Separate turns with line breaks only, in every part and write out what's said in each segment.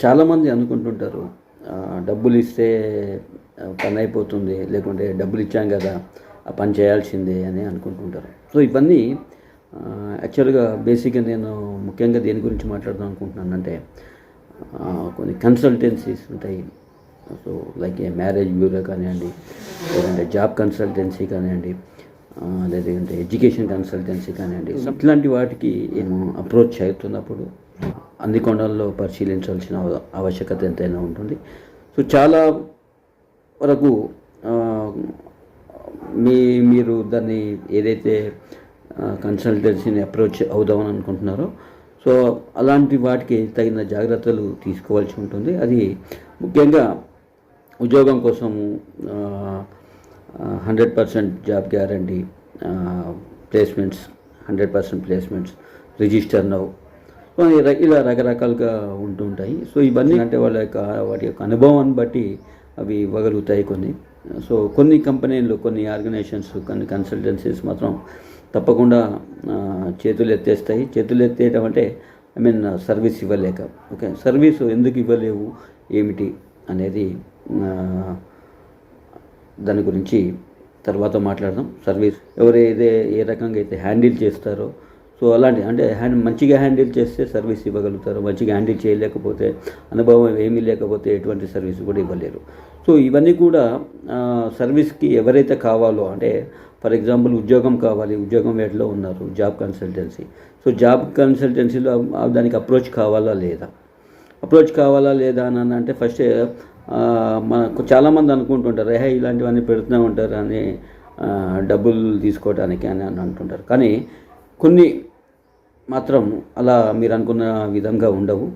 చాలామంది అనుకుంటుంటారు డబ్బులు ఇస్తే పని అయిపోతుంది లేకుంటే డబ్బులు ఇచ్చాం కదా ఆ పని చేయాల్సిందే అని అనుకుంటుంటారు. సో ఇవన్నీ యాక్చువల్గా బేసిక్గా నేను ముఖ్యంగా దేని గురించి మాట్లాడదాం అనుకుంటున్నానంటే అంటే కొన్ని కన్సల్టెన్సీస్ ఉంటాయి. So like a marriage bureau కానివ్వండి లేదంటే జాబ్ కన్సల్టెన్సీ కానివ్వండి లేదంటే ఎడ్యుకేషన్ కన్సల్టెన్సీ కానివ్వండి ఇట్లాంటి వాటికి నేను అప్రోచ్ అవుతున్నప్పుడు అన్ని కొండల్లో పరిశీలించాల్సిన అవ- ఆవశ్యకత ఎంతైనా ఉంటుంది. సో చాలా వరకు మీ మీరు దాన్ని ఏదైతే కన్సల్టెన్సీని అప్రోచ్ అవుదామని అనుకుంటున్నారో సో అలాంటి వాటికి తగిన జాగ్రత్తలు తీసుకోవాల్సి ఉంటుంది. అది ముఖ్యంగా ఉద్యోగం కోసము hundred percent job guarantee placements hundred percent placements register now ఇలా- రకరకాలుగా రకరకాలుగా ఉంటుంటాయి సో ఇవన్నీ అంటే వాళ్ళ యొక్క వాటి యొక్క అనుభవాన్ని బట్టి అవి ఇవ్వగలుగుతాయి కొన్ని. సో కొన్ని కంపెనీలు కొన్ని ఆర్గనైజేషన్స్ కొన్ని కన్సల్టెన్సీస్ మాత్రం తప్పకుండా చేతులు ఎత్తేస్తాయి. చేతులు ఎత్తేయడం అంటే ఐ మీన్ సర్వీస్ ఇవ్వలేక. ఓకే? సర్వీస్ ఎందుకు ఇవ్వలేవు? ఏమిటి? అనేది దాని గురించి తర్వాత మాట్లాడదాం. సర్వీస్ ఎవరైతే ఏ రకంగా అయితే హ్యాండిల్ చేస్తారో సో అలాంటి అంటే హ్యాండ్ మంచిగా హ్యాండిల్ చేస్తే సర్వీస్ ఇవ్వగలుగుతారు మంచిగా హ్యాండిల్ చేయలేకపోతే అనుభవం ఏమీ లేకపోతే ఎటువంటి సర్వీస్ కూడా ఇవ్వలేరు. సో ఇవన్నీ కూడా సర్వీస్కి ఎవరైతే కావాలో అంటే ఫర్ ఎగ్జాంపుల్ ఉద్యోగం కావాలి ఉద్యోగం వేటలో ఉన్నారు జాబ్ కన్సల్టెన్సీ. సో జాబ్ కన్సల్టెన్సీలో దానికి అప్రోచ్ కావాలా లేదా? అప్రోచ్ కావాలా లేదా అని అంటే ఫస్ట్ మనకు చాలామంది అనుకుంటుంటారు ఏ ఇలాంటివన్నీ పెడుతూనే ఉంటారు అని డబ్బులు తీసుకోవడానికి అని అని అంటుంటారు. కానీ కొన్ని మాత్రం అలా మీరు అనుకున్న విధంగా ఉండవు.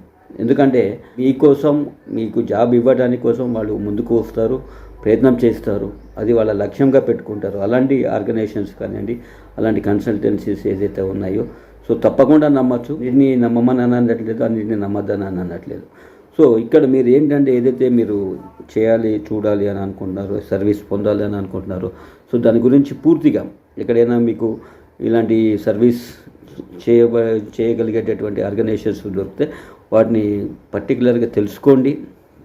ఎందుకంటే మీకోసం మీకు జాబ్ ఇవ్వడానికి కోసం వాళ్ళు ముందుకు వస్తారు ప్రయత్నం చేస్తారు. అది వాళ్ళ లక్ష్యంగా పెట్టుకుంటారు. అలాంటి ఆర్గనైజేషన్స్ కానివ్వండి అలాంటి కన్సల్టెన్సీస్ ఏదైతే ఉన్నాయో సో తప్పకుండా నమ్మచ్చు. దీన్ని నమ్మమని అని అనట్లేదు అన్నింటిని నమ్మద్దని అని అనట్లేదు సో ఇక్కడ మీరు ఏంటంటే ఏదైతే మీరు చేయాలి చూడాలి అని అనుకుంటున్నారో సర్వీస్ పొందాలి అని అనుకుంటున్నారో సో దాని గురించి పూర్తిగా ఎక్కడైనా మీకు ఇలాంటి సర్వీస్ చేయ చేయగలిగేటటువంటి ఆర్గనైజేషన్స్ దొరికితే వాటిని పర్టికులర్గా తెలుసుకోండి.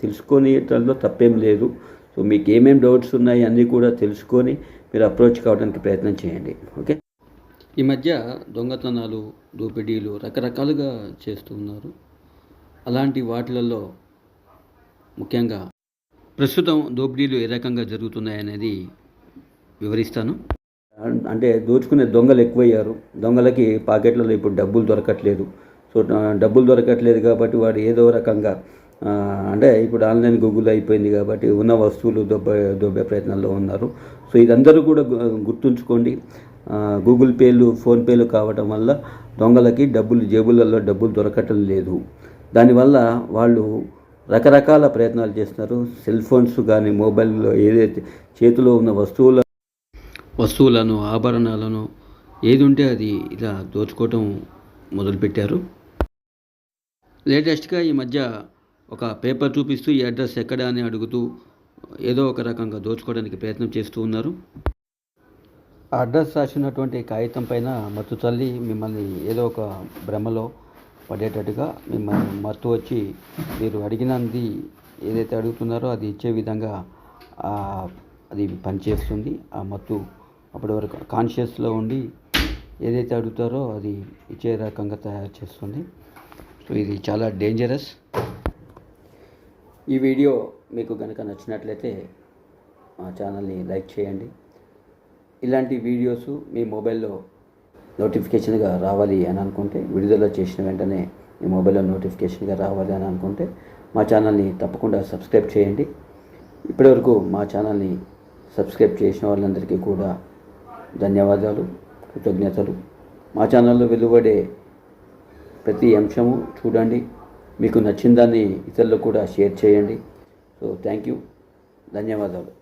తెలుసుకొని దానిలో తప్పేం లేదు. సో మీకు ఏమేమి డౌట్స్ ఉన్నాయి అన్నీ కూడా తెలుసుకొని మీరు అప్రోచ్ కావడానికి ప్రయత్నం చేయండి. ఓకే? ఈ మధ్య దొంగతనాలు దోపిడీలు రకరకాలుగా చేస్తూ ఉన్నారు. అలాంటి వాటిలలో ముఖ్యంగా ప్రస్తుతం దోపిడీలు ఏ రకంగా జరుగుతున్నాయనేది వివరిస్తాను. అంటే దోచుకునే దొంగలు ఎక్కువయ్యారు. దొంగలకి పాకెట్లలో ఇప్పుడు డబ్బులు దొరకట్లేదు. సో డబ్బులు దొరకట్లేదు కాబట్టి వాడు ఏదో రకంగా అంటే ఇప్పుడు ఆన్లైన్ గూగుల్ అయిపోయింది కాబట్టి ఉన్న వస్తువులు దొబ్బ దొబ్బే ప్రయత్నంలో ఉన్నారు. సో ఇదందరూ కూడా గుర్తుంచుకోండి. గూగుల్ పేలు ఫోన్పేలు కావటం వల్ల దొంగలకి డబ్బులు జేబులలో డబ్బులు దొరకటం లేదు. దానివల్ల వాళ్ళు రకరకాల ప్రయత్నాలు చేస్తున్నారు. సెల్ ఫోన్స్ కానీ మొబైల్లో ఏదైతే చేతిలో ఉన్న వస్తువుల వస్తువులను ఆభరణాలను ఏది ఉంటే అది ఇలా దోచుకోవటం మొదలుపెట్టారు. లేటెస్ట్గా ఈ మధ్య ఒక పేపర్ చూపిస్తూ ఈ అడ్రస్ ఎక్కడ అని అడుగుతూ ఏదో ఒక రకంగా దోచుకోవడానికి ప్రయత్నం చేస్తూ ఉన్నారు. ఆ అడ్రస్ రాసినటువంటి కాగితం పైన మత్తు చల్లి మిమ్మల్ని ఏదో ఒక భ్రమలో పడేటట్టుగా మిమ్మల్ని మత్తు వచ్చి మీరు అడిగినది ఏదైతే అడుగుతున్నారో అది ఇచ్చే విధంగా అది పనిచేస్తుంది. ఆ మత్తు అప్పటి వరకు కాన్షియస్లో ఉండి ఏదైతే అడుగుతారో అది ఇచ్చే రకంగా తయారు చేస్తుంది. సో ఇది చాలా డేంజరస్ ఈ వీడియో మీకు కనుక నచ్చినట్లయితే మా ఛానల్ని లైక్ చేయండి. ఇలాంటి వీడియోస్ మీ మొబైల్లో నోటిఫికేషన్గా రావాలి అని అనుకుంటే విడుదల చేసిన వెంటనే మీ మొబైల్లో నోటిఫికేషన్గా రావాలి అని అనుకుంటే మా ఛానల్ని తప్పకుండా సబ్స్క్రైబ్ చేయండి. ఇప్పటివరకు మా ఛానల్ని సబ్స్క్రైబ్ చేసిన వాళ్ళందరికీ కూడా ధన్యవాదాలు కృతజ్ఞతలు. మా ఛానల్లో వెలువడే ప్రతి అంశము చూడండి. మీకు నచ్చిన దాన్ని ఇతరులకు కూడా షేర్ చేయండి. సో థ్యాంక్ యూ ధన్యవాదాలు.